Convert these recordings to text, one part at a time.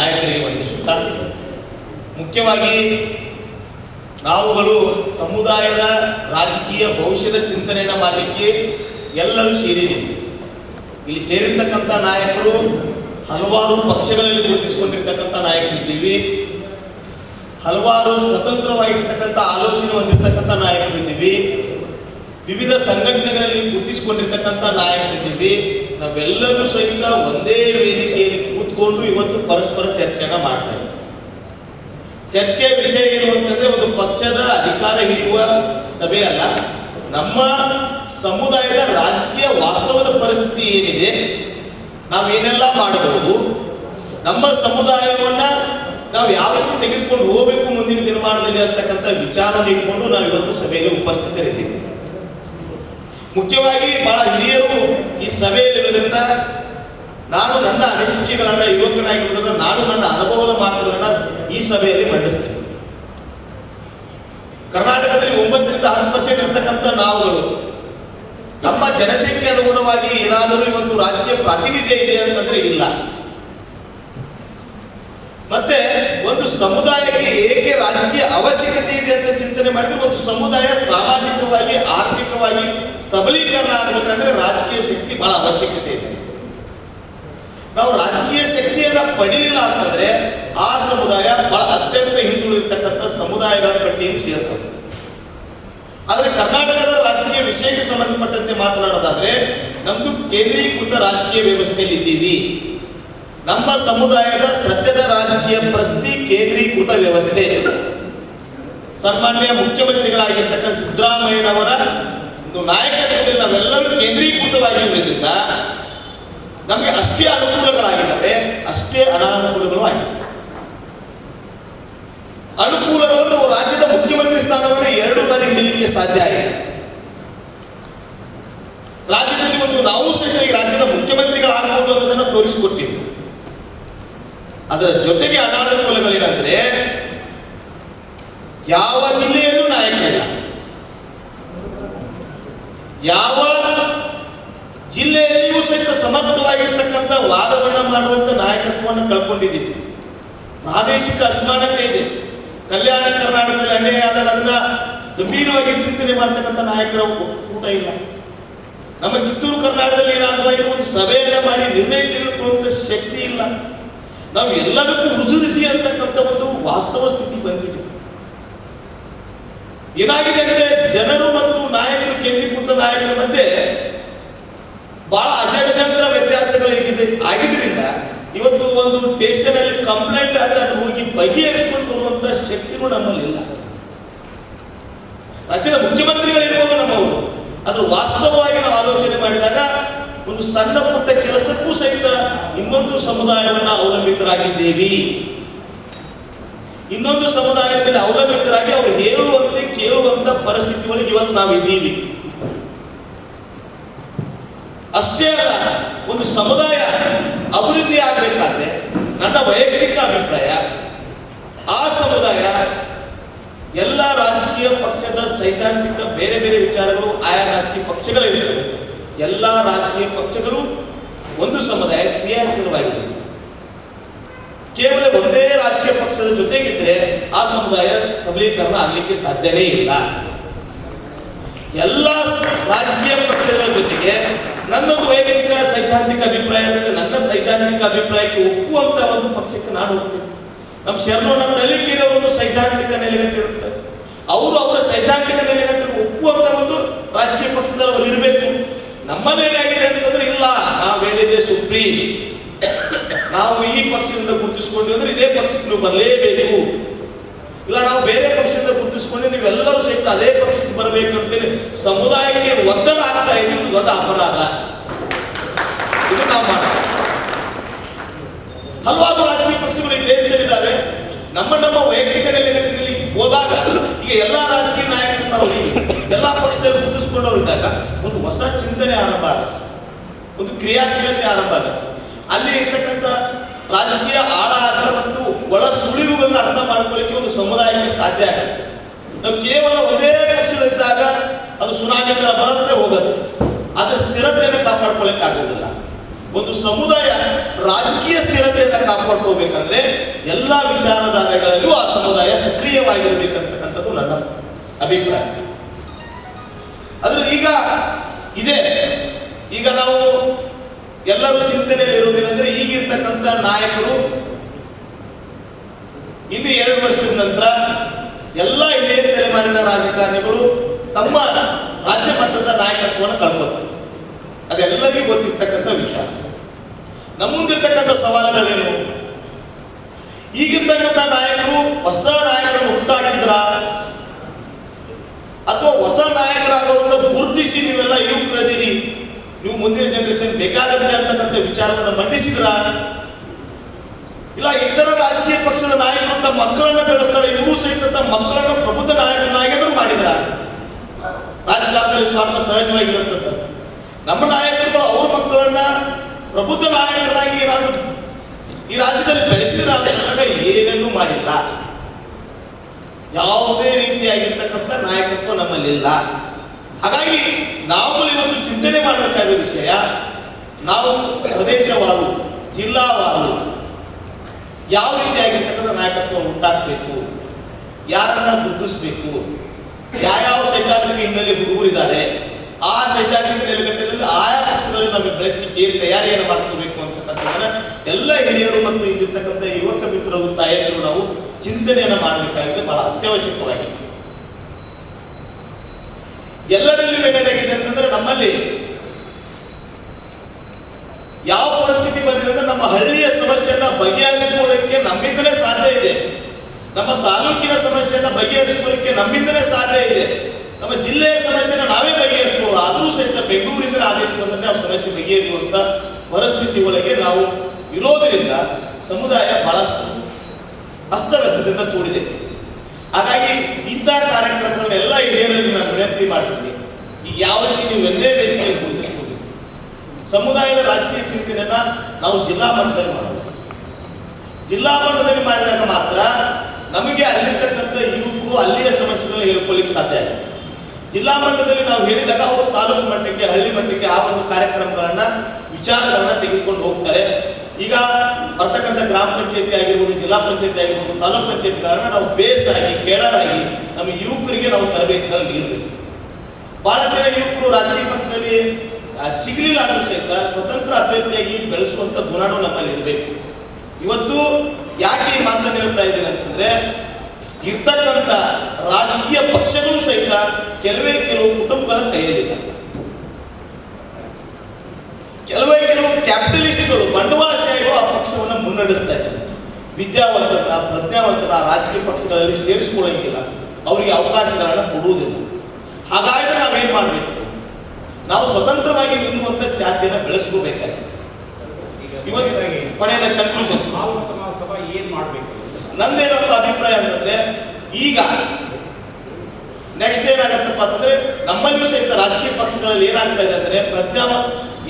ನಾಯಕರಿಗೆ ವಂದಿಸುತ್ತಾ ಮುಖ್ಯವಾಗಿ ನಾವುಗಳು ಸಮುದಾಯದ ರಾಜಕೀಯ ಭವಿಷ್ಯದ ಚಿಂತನೆಯನ್ನು ಮಾಡಲಿಕ್ಕೆ ಎಲ್ಲರೂ ಸೇರಿದ್ದೀವಿ. ಇಲ್ಲಿ ಸೇರಿರ್ತಕ್ಕಂಥ ನಾಯಕರು ಹಲವಾರು ಪಕ್ಷಗಳಲ್ಲಿ ಗುರುತಿಸಿಕೊಂಡಿರ್ತಕ್ಕಂಥ ನಾಯಕರಿದ್ದೀವಿ. ಹಲವಾರು ಸ್ವತಂತ್ರವಾಗಿರ್ತಕ್ಕಂಥ ಆಲೋಚನೆ ಹೊಂದಿರತಕ್ಕಂಥ ನಾಯಕರಿದ್ದೀವಿ. ವಿವಿಧ ಸಂಘಟನೆಗಳಲ್ಲಿ ಗುರುತಿಸಿಕೊಂಡಿರ್ತಕ್ಕಂಥ ನಾಯಕರಿದ್ದೀವಿ. ನಾವೆಲ್ಲರೂ ಸಹಿತ ಒಂದೇ ವೇದಿಕೆಯಲ್ಲಿ ಕೂತ್ಕೊಂಡು ಇವತ್ತು ಪರಸ್ಪರ ಚರ್ಚೆನ ಮಾಡ್ತಾ ಇದ್ದೀವಿ. ಚರ್ಚೆಯ ವಿಷಯ ಏನು ಅಂತಂದ್ರೆ ಒಂದು ಪಕ್ಷದ ಅಧಿಕಾರ ಹಿಡಿಯುವ ಸಭೆ ಅಲ್ಲ, ನಮ್ಮ ಸಮುದಾಯದ ರಾಜಕೀಯ ವಾಸ್ತವದ ಪರಿಸ್ಥಿತಿ ಏನಿದೆ, ನಾವೇನೆಲ್ಲ ಮಾಡಬಹುದು, ನಮ್ಮ ಸಮುದಾಯವನ್ನ ನಾವು ಯಾವ ರೀತಿ ತೆಗೆದುಕೊಂಡು ಹೋಗಬೇಕು ಮುಂದಿನ ದಿನಮಾನದಲ್ಲಿ ಅಂತಕ್ಕಂಥ ವಿಚಾರ ಇಟ್ಕೊಂಡು ನಾವು ಇವತ್ತು ಸಭೆಯಲ್ಲಿ ಉಪಸ್ಥಿತರಿದ್ದೀವಿ. ಮುಖ್ಯವಾಗಿ ಬಹಳ ಹಿರಿಯರು ಈ ಸಭೆಯಲ್ಲಿರುವುದರಿಂದ ನಾನು ನನ್ನ ಅನಿಸಿಕೆಗಳನ್ನ ಯುವಕನಾಗಿರುವುದರಿಂದ ನಾನು ನನ್ನ ಅನುಭವದ ಮಾತುಗಳನ್ನ ಈ ಸಭೆಯಲ್ಲಿ ಮಂಡಿಸ್ತೇನೆ. ಕರ್ನಾಟಕದಲ್ಲಿ ಒಂಬತ್ತರಿಂದ ಹತ್ತು ಪರ್ಸೆಂಟ್ ಇರತಕ್ಕಂಥ ನಾವುಗಳು, ನಮ್ಮ ಜನಸಂಖ್ಯೆ ಅನುಗುಣವಾಗಿ ಏನಾದರೂ ಇವತ್ತು ರಾಜಕೀಯ ಪ್ರಾತಿನಿಧ್ಯ ಇದೆ ಅಂತಂದ್ರೆ ಇಲ್ಲ. ಮತ್ತೆ ಒಂದು ಸಮುದಾಯಕ್ಕೆ ಏಕೆ ರಾಜಕೀಯ ಅವಶ್ಯಕತೆ ಇದೆ ಅಂತ ಚಿಂತನೆ ಮಾಡಿದ್ರೆ, ಒಂದು ಸಮುದಾಯ ಸಾಮಾಜಿಕವಾಗಿ ಆರ್ಥಿಕವಾಗಿ ಸಬಲೀಕರಣ ಆಗಬೇಕಂದ್ರೆ ರಾಜಕೀಯ ಶಕ್ತಿ ಬಹಳ ಅವಶ್ಯಕತೆ ಇದೆ. ನಾವು ರಾಜಕೀಯ ಶಕ್ತಿಯನ್ನ ಪಡೀಲಿಲ್ಲ ಅಂತಂದ್ರೆ ಆ ಸಮುದಾಯ ಬಹಳ ಅತ್ಯಂತ ಹಿಂದುಳಿದಿರ್ತಕ್ಕಂಥ ಸಮುದಾಯಗಳ ಪಟ್ಟಿಯಲ್ಲಿ ಸೇರ್ತದೆ. ಆದ್ರೆ ಕರ್ನಾಟಕದ ರಾಜಕೀಯ ವಿಷಯಕ್ಕೆ ಸಂಬಂಧಪಟ್ಟಂತೆ ಮಾತನಾಡೋದಾದ್ರೆ, ನಮ್ದು ಕೇಂದ್ರೀಕೃತ ರಾಜಕೀಯ ವ್ಯವಸ್ಥೆಯಲ್ಲಿ ಇದ್ದೀವಿ. ನಮ್ಮ ಸಮುದಾಯದ ಸದ್ಯದ ರಾಜಕೀಯ ಪ್ರಸ್ತಿ ಕೇಂದ್ರೀಕೃತ ವ್ಯವಸ್ಥೆ. ಸನ್ಮಾನ್ಯ ಮುಖ್ಯಮಂತ್ರಿಗಳಾಗಿರ್ತಕ್ಕಂಥ ಸಿದ್ದರಾಮಯ್ಯನವರ ಒಂದು ನಾಯಕತ್ವದಲ್ಲಿ ನಾವೆಲ್ಲರೂ ಕೇಂದ್ರೀಕೃತವಾಗಿ ಉಳಿದಿದ್ದ ನಮಗೆ ಅಷ್ಟೇ ಅನುಕೂಲಗಳಾಗಿದ್ದಾವೆ, ಅಷ್ಟೇ ಅನಾನುಕೂಲಗಳು ಆಗಿದೆ ಅನುಕೂಲಗಳನ್ನು ರಾಜ್ಯದ ಮುಖ್ಯಮಂತ್ರಿ ಸ್ಥಾನವನ್ನು ಎರಡು ಬಾರಿ ಹಿಡಿಯಲಿಕ್ಕೆ ಸಾಧ್ಯ ಆಗಿದೆ. ರಾಜ್ಯದಲ್ಲಿ ಒಂದು ನಾವು ಸಹಿತ ಈ ರಾಜ್ಯದ ಮುಖ್ಯಮಂತ್ರಿಗಳಾಗಬಹುದು ಅನ್ನೋದನ್ನು ತೋರಿಸಿಕೊಟ್ಟಿವಿ. ಅದರ ಜೊತೆಗೆ ಅನಾನುಕೂಲಗಳೇನಂದ್ರೆ ಯಾವ ಜಿಲ್ಲೆಯಲ್ಲೂ ನಾಯಕರಿಲ್ಲ ಯಾವ ಜಿಲ್ಲೆಯಲ್ಲಿಯೂ ಸಹಿತ ಸಮರ್ಥವಾಗಿರ್ತಕ್ಕಂಥ ವಾದವನ್ನು ಮಾಡುವಂಥ ನಾಯಕತ್ವವನ್ನು ಕಳ್ಕೊಂಡಿದ್ದೀವಿ ಪ್ರಾದೇಶಿಕ ಅಸಮಾನತೆ ಇದೆ. ಕಲ್ಯಾಣ ಕರ್ನಾಟಕದಲ್ಲಿ ಅನ್ಯಾಯ ಆದಾಗ ಅದನ್ನ ಗಂಭೀರವಾಗಿ ಚಿಂತನೆ ಮಾಡ್ತಕ್ಕಂಥ ನಾಯಕರ ಊಟ ಇಲ್ಲ. ನಮ್ಮ ಕಿತ್ತೂರು ಕರ್ನಾಟಕದಲ್ಲಿ ಏನಾದರೂ ಒಂದು ಸಭೆಯನ್ನ ಮಾಡಿ ನಿರ್ಣಯ ತೆಗೆದುಕೊಳ್ಳುವಂತ ಶಕ್ತಿ ಇಲ್ಲ. ನಾವು ಎಲ್ಲದಕ್ಕೂ ರುಜುರುಚಿ ಅಂತಕ್ಕಂಥ ಒಂದು ವಾಸ್ತವ ಸ್ಥಿತಿ ಬಂದಿದೆ ಏನಾಗಿದೆ ಅಂದ್ರೆ ಜನರು ಮತ್ತು ನಾಯಕರ ಮಧ್ಯೆ ಬಹಳ ಅಜಗಜಂತ್ರ ವ್ಯತ್ಯಾಸಗಳು ಹೇಗಿದೆ ಆಗಿದ್ರಿಂದ ಇವತ್ತು ಒಂದು ಸ್ಟೇಷನ್ ಅಲ್ಲಿ ಕಂಪ್ಲೇಂಟ್ ಆದ್ರೆ ಅದು ಹೋಗಿ ಬಗೆಹರಿಸಿಕೊಂಡು ಬರುವಂತ ಶಕ್ತಿನೂ ನಮ್ಮಲ್ಲಿ ಇಲ್ಲ. ರಾಜ್ಯದ ಮುಖ್ಯಮಂತ್ರಿಗಳಿರ್ಬೋದು ನಮ್ಮವರು. ಅದು ವಾಸ್ತವವಾಗಿ ನಾವು ಆಲೋಚನೆ ಮಾಡಿದಾಗ ಒಂದು ಸಣ್ಣ ಪುಟ್ಟ ಕೆಲಸಕ್ಕೂ ಸಹಿತ ಇನ್ನೊಂದು ಸಮುದಾಯವನ್ನ ಅವಲಂಬಿತರಾಗಿದ್ದೇವೆ. ಇನ್ನೊಂದು ಸಮುದಾಯದ ಮೇಲೆ ಅವಲಂಬಿತರಾಗಿ ಅವರು ಹೇಳುವಂತೆ ಕೇಳುವಂತ ಪರಿಸ್ಥಿತಿ ಒಳಗೆ ಇವತ್ತು ನಾವಿದ್ದೀವಿ. ಅಷ್ಟೇ ಅಲ್ಲ, ಒಂದು ಸಮುದಾಯ ಅಭಿವೃದ್ಧಿ ಆಗಬೇಕಾದ್ರೆ ನನ್ನ ವೈಯಕ್ತಿಕ ಅಭಿಪ್ರಾಯ, ಆ ಸಮುದಾಯ ಎಲ್ಲ ರಾಜಕೀಯ ಪಕ್ಷದ ಸೈದ್ಧಾಂತಿಕ ಬೇರೆ ಬೇರೆ ವಿಚಾರಗಳು ಆಯಾ ರಾಜಕೀಯ ಪಕ್ಷಗಳಿರ್ತವೆ ಎಲ್ಲ ರಾಜಕೀಯ ಪಕ್ಷಗಳು ಒಂದು ಸಮುದಾಯ ಕ್ರಿಯಾಶೀಲವಾಗಿದೆ ಕೇವಲ ಒಂದೇ ರಾಜಕೀಯ ಪಕ್ಷದ ಜೊತೆಗಿದ್ರೆ ಆ ಸಮುದಾಯ ಸಬಲೀಕರಣ ಆಗಲಿಕ್ಕೆ ಸಾಧ್ಯವೇ ಇಲ್ಲ. ಎಲ್ಲ ರಾಜಕೀಯ ಪಕ್ಷಗಳ ಜೊತೆಗೆ ನನ್ನೊಂದು ವೈಯಕ್ತಿಕ ಸೈದ್ಧಾಂತಿಕ ಅಭಿಪ್ರಾಯ ನನ್ನ ಸೈದ್ಧಾಂತಿಕ ಅಭಿಪ್ರಾಯಕ್ಕೆ ಒಪ್ಪುವಂತ ಒಂದು ಪಕ್ಷಕ್ಕೆ ನಾಡು ಹೋಗ್ತೇನೆ. ನಮ್ಮ ಶರಣನ ತಳ್ಳಿಕೆರೆ ಒಂದು ಸೈದ್ಧಾಂತಿಕ ನೆಲೆಗಟ್ಟಿರುತ್ತೆ ಅವರು ಅವರ ಸೈದ್ಧಾಂತಿಕ ನೆಲೆಗಟ್ಟನ್ನು ಒಪ್ಪುವಂತ ಒಂದು ರಾಜಕೀಯ ಪಕ್ಷದಲ್ಲಿ ಅವರು ಇರಬೇಕು. ನಮ್ಮಲ್ಲಿ ಆಗಿದೆ ಅಂತಂದ್ರೆ, ಇಲ್ಲ ನಾವೇನಿದೆ ಸುಪ್ರೀಂ. ನಾವು ಈ ಪಕ್ಷದಿಂದ ಗುರುತಿಸ್ಕೊಂಡು ಅಂದ್ರೆ ಇದೇ ಪಕ್ಷಕ್ಕೆ ನೀವು ಬರಲೇಬೇಕು. ಇಲ್ಲ, ನಾವು ಬೇರೆ ಪಕ್ಷದಿಂದ ಗುರುತಿಸ್ಕೊಂಡು ನೀವೆಲ್ಲರೂ ಸಹಿತ ಅದೇ ಪಕ್ಷಕ್ಕೆ ಬರಬೇಕು ಅಂತೇಳಿ ಸಮುದಾಯಕ್ಕೆ ಒತ್ತಡ ಆಗ್ತಾ ಇದು ದೊಡ್ಡ ಅಪರಾಧ. ಹಲವಾರು ರಾಜಕೀಯ ಪಕ್ಷಗಳು ಈ ದೇಶದಲ್ಲಿದ್ದಾವೆ. ನಮ್ಮ ನಮ್ಮ ವೈಯಕ್ತಿಕ ನೆಲೆಗಟ್ಟಿನಲ್ಲಿ ಹೋದಾಗ ಈಗ ಎಲ್ಲಾ ರಾಜಕೀಯ ನಾಯಕರು ನಾವು ಎಲ್ಲಾ ಪಕ್ಷದಲ್ಲಿ ಗುರುತಿಸಿಕೊಂಡವ್ರು ಇದ್ದಾಗ ಒಂದು ಹೊಸ ಚಿಂತನೆ ಆರಂಭ ಆಗುತ್ತೆ. ಒಂದು ಕ್ರಿಯಾಶೀಲತೆ ಆರಂಭ ಆಗುತ್ತೆ. ಅಲ್ಲಿ ಇರ್ತಕ್ಕಂಥ ರಾಜಕೀಯ ಆಳ ಅಗಲ ಮತ್ತು ಒಳ ಸುಳಿವುಗಳನ್ನ ಅರ್ಥ ಮಾಡ್ಕೊಳ್ಳಿಕ್ಕೆ ಒಂದು ಸಮುದಾಯಕ್ಕೆ ಸಾಧ್ಯ ಆಗುತ್ತೆ. ನಾವು ಕೇವಲ ಒಂದೇ ಪಕ್ಷದಲ್ಲಿದ್ದಾಗ ಅದು ಸುನಾಮಿ ತರ ಬರುತ್ತೆ ಹೋಗುತ್ತೆ. ಆದ್ರೆ ಸ್ಥಿರತೆಯನ್ನು ಕಾಪಾಡ್ಕೊಳ್ಳಿಕ್ಕೆ ಆಗೋದಿಲ್ಲ ಒಂದು ಸಮುದಾಯ ರಾಜಕೀಯ ಸ್ಥಿರತೆಯನ್ನು ಕಾಪಾಡ್ಕೋಬೇಕಂದ್ರೆ ಎಲ್ಲ ವಿಚಾರಧಾರೆಗಳಲ್ಲೂ ಆ ಸಮುದಾಯ ಸಕ್ರಿಯವಾಗಿರಬೇಕಂತಕ್ಕಂಥದ್ದು ನನ್ನ ಅಭಿಪ್ರಾಯ. ಆದ್ರೆ ಈಗ ಇದೆ. ಈಗ ನಾವು ಎಲ್ಲರೂ ಚಿಂತನೆಯಲ್ಲಿ ಇರುವುದೇನೆಂದ್ರೆ ಈಗಿರ್ತಕ್ಕಂಥ ನಾಯಕರು ಇನ್ನು ಎರಡು ವರ್ಷದ ನಂತರ ಎಲ್ಲ ಹಿರಿಯ ತಲೆಮಾರಿನ ರಾಜಕಾರಣಿಗಳು ತಮ್ಮ ರಾಜ್ಯ ಮಟ್ಟದ ನಾಯಕತ್ವವನ್ನು ಕಳ್ಕೊತಾರೆ ಅದೆಲ್ಲರಿಗೂ ಗೊತ್ತಿರ್ತಕ್ಕಂಥ ವಿಚಾರ. ನಮ್ಮ ಮುಂದಿರ್ತಕ್ಕಂಥ ಸವಾಲುಗಳೇನು? ಈಗಿರ್ತಕ್ಕಂಥ ನಾಯಕರು ಹೊಸ ನಾಯಕರನ್ನು ಹುಟ್ಟಾಕಿದ್ರ, ಅಥವಾ ಹೊಸ ನಾಯಕರಾಗೋರನ್ನ ಗುರುತಿಸಿ ನೀವೆಲ್ಲ ಯುವಕರದಿರಿ ನೀವು ಮುಂದಿನ ಜನರೇಷನ್ ಬೇಕಾಗತ್ತೆ ಅಂತಕ್ಕಂಥ ವಿಚಾರವನ್ನು ಮಂಡಿಸಿದ್ರ? ಇಲ್ಲ, ಇತರ ರಾಜಕೀಯ ಪಕ್ಷದ ನಾಯಕರು ತಮ್ಮ ಮಕ್ಕಳನ್ನ ಬೆಳೆಸ್ತಾರೆ, ಇವರು ಸಹಿತ ತಮ್ಮ ಮಕ್ಕಳನ್ನ ಪ್ರಬುದ್ಧ ನಾಯಕರನ್ನಾಗಿ ಮಾಡಿದ್ರ? ರಾಜಕಾರಣದಲ್ಲಿ ಸ್ವಾರ್ಥ ಸಹಜವಾಗಿರುತ್ತದೆ ನಮ್ಮ ನಾಯಕರು ಅವ್ರ ಮಕ್ಕಳನ್ನ ಪ್ರಬುದ್ಧ ನಾಯಕರಾಗಿ ಏನಾದ್ರು ಈ ರಾಜ್ಯದಲ್ಲಿ ಬೆಳೆಸಿದ ಅಂತ ಏನನ್ನೂ ಮಾಡಿಲ್ಲ. ಯಾವುದೇ ರೀತಿಯಾಗಿರ್ತಕ್ಕಂಥ ನಾಯಕತ್ವ ನಮ್ಮಲ್ಲಿಲ್ಲ. ಹಾಗಾಗಿ ನಾವು ಇವತ್ತು ಚಿಂತನೆ ಮಾಡಬೇಕಾದ ವಿಷಯ, ನಾವು ಪ್ರದೇಶವಾರು, ಜಿಲ್ಲಾವಾರು ಯಾವ ರೀತಿಯಾಗಿರ್ತಕ್ಕಂಥ ನಾಯಕತ್ವ ಉಂಟಾಗಬೇಕು ಯಾರನ್ನ ಗುರುತಿಸಬೇಕು ಯಾವ್ಯಾವ ಸೈದ್ಧಾಂತಿಕ ಹಿನ್ನೆಲೆ ಹುಡುಗರಿದ್ದಾರೆ ಆ ಸೈದ್ಧಾಂತಿಕ ನೆಲೆಗಟ್ಟಿನಲ್ಲಿ ಆಯಾ ಪಕ್ಷಗಳಲ್ಲಿ ನಮಗೆ ಬೆಳೆಸಲಿಕ್ಕೆ ಏನು ತಯಾರಿಯನ್ನು ಮಾಡ್ಕೋಬೇಕು ಅಂತಕ್ಕಂಥದ್ದನ್ನ ಎಲ್ಲ ಹಿರಿಯರು ಮತ್ತು ಇಲ್ಲಿರ್ತಕ್ಕಂಥ ಯುವಕ ಮಿತ್ರರು ತಾಯಂದಿರು ನಾವು ಚಿಂತನೆಯನ್ನು ಮಾಡಬೇಕಾಗಿದೆ, ಬಹಳ ಅತ್ಯವಶ್ಯಕವಾಗಿದೆ ಎಲ್ಲರಲ್ಲಿ ಏನೇನಾಗಿದೆ ಅಂತಂದ್ರೆ ನಮ್ಮಲ್ಲಿ ಯಾವ ಪರಿಸ್ಥಿತಿ ಬಂದಿದೆ ಅಂದ್ರೆ ನಮ್ಮ ಹಳ್ಳಿಯ ಸಮಸ್ಯೆಯನ್ನ ಬಗೆಹರಿಸಿಕೊಳ್ಳಕ್ಕೆ ನಮ್ಮಿಂದಲೇ ಸಾಧ್ಯ ಇದೆ. ನಮ್ಮ ತಾಲೂಕಿನ ಸಮಸ್ಯೆಯನ್ನ ಬಗೆಹರಿಸಿಕೊಳ್ಳಕ್ಕೆ ನಮ್ಮಿಂದಲೇ ಸಾಧ್ಯ ಇದೆ. ನಮ್ಮ ಜಿಲ್ಲೆಯ ಸಮಸ್ಯೆನ ನಾವೇ ಬಗೆಹರಿಸಬಹುದು ಆದರೂ ಸಹಿತ ಬೆಂಗಳೂರಿಂದ ಆದೇಶ ಬಂದರೆ ಆ ಸಮಸ್ಯೆ ಬಗೆಹರಿಯುವಂತ ಪರಿಸ್ಥಿತಿ ಒಳಗೆ ನಾವು ಇರೋದರಿಂದ ಸಮುದಾಯ ಬಹಳಷ್ಟು ಅಸ್ತವ್ಯಸ್ತದಿಂದ ಕೂಡಿದೆ. ಹಾಗಾಗಿ ಇಂಥ ಕಾರ್ಯಕ್ರಮಗಳನ್ನೆಲ್ಲ ಹಿರಿಯರಲ್ಲಿ ನಾನು ವಿನಂತಿ ಮಾಡ್ತೀನಿ. ಈಗ ಯಾವ ರೀತಿ ನೀವು ಒಂದೇ ವೇದಿಕೆಯಲ್ಲಿ ಗುರುತಿಸ್ಬೋದು. ಸಮುದಾಯದ ರಾಜಕೀಯ ಚಿಂತನೆಯನ್ನ ನಾವು ಜಿಲ್ಲಾ ಮಟ್ಟದಲ್ಲಿ ಮಾಡೋದು. ಜಿಲ್ಲಾ ಮಟ್ಟದಲ್ಲಿ ಮಾಡಿದಾಗ ಮಾತ್ರ ನಮಗೆ ಅಲ್ಲಿರ್ತಕ್ಕಂಥ ಯುವಕರು ಅಲ್ಲಿಯ ಸಮಸ್ಯೆಗಳನ್ನ ಹೇಳ್ಕೊಳ್ಳಿಕ್ಕೆ ಸಾಧ್ಯ ಆಗುತ್ತೆ. ಜಿಲ್ಲಾ ಮಟ್ಟದಲ್ಲಿ ನಾವು ಹೇಳಿದಾಗ ಅವರು ತಾಲೂಕು ಮಟ್ಟಕ್ಕೆ, ಹಳ್ಳಿ ಮಟ್ಟಕ್ಕೆ ಆ ಒಂದು ಕಾರ್ಯಕ್ರಮಗಳನ್ನ, ವಿಚಾರಗಳನ್ನ ತೆಗೆದುಕೊಂಡು ಹೋಗ್ತಾರೆ. ಈಗ ಬರ್ತಕ್ಕಂಥ ಗ್ರಾಮ ಪಂಚಾಯತಿ ಆಗಿರ್ಬೋದು, ಜಿಲ್ಲಾ ಪಂಚಾಯತಿ ಆಗಿರ್ಬೋದು, ತಾಲೂಕು ಪಂಚಾಯತಿಗಳನ್ನ ನಾವು ಬೇಸ್ ಆಗಿ ಕೇಡರಾಗಿ ನಮ್ಮ ಯುವಕರಿಗೆ ನಾವು ತರಬೇತಿಗಳನ್ನು ನೀಡಬೇಕು. ಬಹಳ ಜನ ಯುವಕರು ರಾಜಕೀಯ ಪಕ್ಷದಲ್ಲಿ ಸಿಗಲಿಲ್ಲ ಆದರೂ ಸಹಿತ ಸ್ವತಂತ್ರ ಅಭ್ಯರ್ಥಿಯಾಗಿ ಬೆಳೆಸುವಂತ ಗುಣನೂ ನಮ್ಮಲ್ಲಿ ಇರಬೇಕು. ಇವತ್ತು ಯಾಕೆ ಈ ಮಾತನ್ನು ಹೇಳ್ತಾ ಇದ್ದೀನಿ ಅಂತಂದ್ರೆ ಇರ್ತಕ್ಕಂಥ ರಾಜಕೀಯ ಪಕ್ಷಗಳು ಸಹಿತ ಕೆಲವೇ ಕೆಲವು ಕುಟುಂಬಗಳ ಕೈಯಲ್ಲಿದೆ. ಕೆಲವೇ ಕೆಲವು ಕ್ಯಾಪಿಟಲಿಸ್ಟ್ಗಳು ಬಂಡವಾಳಶಾಹಿಗಳು ಆ ಪಕ್ಷವನ್ನು ಮುನ್ನಡೆಸ್ತಾ ಇದ್ದಾರೆ. ವಿದ್ಯಾವಂತರ ಪ್ರಜ್ಞಾವಂತರ ರಾಜಕೀಯ ಪಕ್ಷಗಳಲ್ಲಿ ಸೇರಿಸ್ಕೊಳ್ಳೋಂಗಿಲ್ಲ. ಅವರಿಗೆ ಅವಕಾಶಗಳನ್ನು ಕೊಡುವುದಿಲ್ಲ. ಹಾಗಾದ್ರೆ ನಾವೇನ್ ಮಾಡಬೇಕು? ನಾವು ಸ್ವತಂತ್ರವಾಗಿ ನಿಲ್ಲುವಂತ ಜಾತಿಯನ್ನು ಬೆಳೆಸ್ಕೋಬೇಕಾಗಿದೆ. ಇವತ್ತಿನ ಕೊನೆಯದ ಸಭಾ ಏನ್ ಮಾಡ್ಬೇಕು? ನಂದೇನಪ್ಪ ಅಭಿಪ್ರಾಯ ಅಂತಂದ್ರೆ, ಈಗ ನೆಕ್ಸ್ಟ್ ಏನಾಗತ್ತಪ್ಪ ಅಂತಂದ್ರೆ, ನಮ್ಮಲ್ಲಿಯೂ ಸಹಿತ ರಾಜಕೀಯ ಪಕ್ಷಗಳಲ್ಲಿ ಏನಾಗ್ತಾ ಇದೆ ಅಂದ್ರೆ ಪ್ರಜ್ಞಾ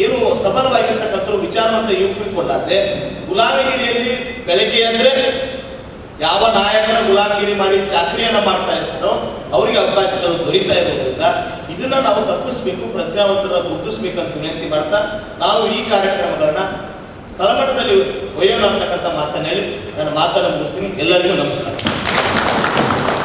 ಏನು ಸಫಲವಾಗಿರ್ತಕ್ಕಂಥ ವಿಚಾರವಂತ ಯುವಕರು ಕೊಂಡಾದ್ರೆ ಗುಲಾಮಗಿರಿಯಲ್ಲಿ ಬೆಳಗ್ಗೆ ಅಂದ್ರೆ ಯಾವ ನಾಯಕರ ಗುಲಾಮಗಿರಿ ಮಾಡಿ ಚಾಕ್ರಿಯನ್ನ ಮಾಡ್ತಾ ಇರ್ತಾರೋ, ಅವರಿಗೆ ಅವಕಾಶಗಳು ದೊರೀತಾ ಇರೋದ್ರಿಂದ ಇದನ್ನ ನಾವು ತಪ್ಪಿಸ್ಬೇಕು ಪ್ರಜ್ಞಾವಂತರ ಗುರುತಿಸ್ಬೇಕು ಅಂತ ವಿನಂತಿ ಮಾಡ್ತಾ, ನಾವು ಈ ಕಾರ್ಯಕ್ರಮಗಳನ್ನ ತಳಮಟ್ಟದಲ್ಲಿ ಒಯ್ಯೋಣ ಅಂತಕ್ಕಂಥ ಮಾತನ್ನು ಹೇಳಿ ನಾನು ಮಾತನ್ನು ಮುಗಿಸ್ತೀನಿ. ಎಲ್ಲರಿಗೂ ನಮಸ್ಕಾರ.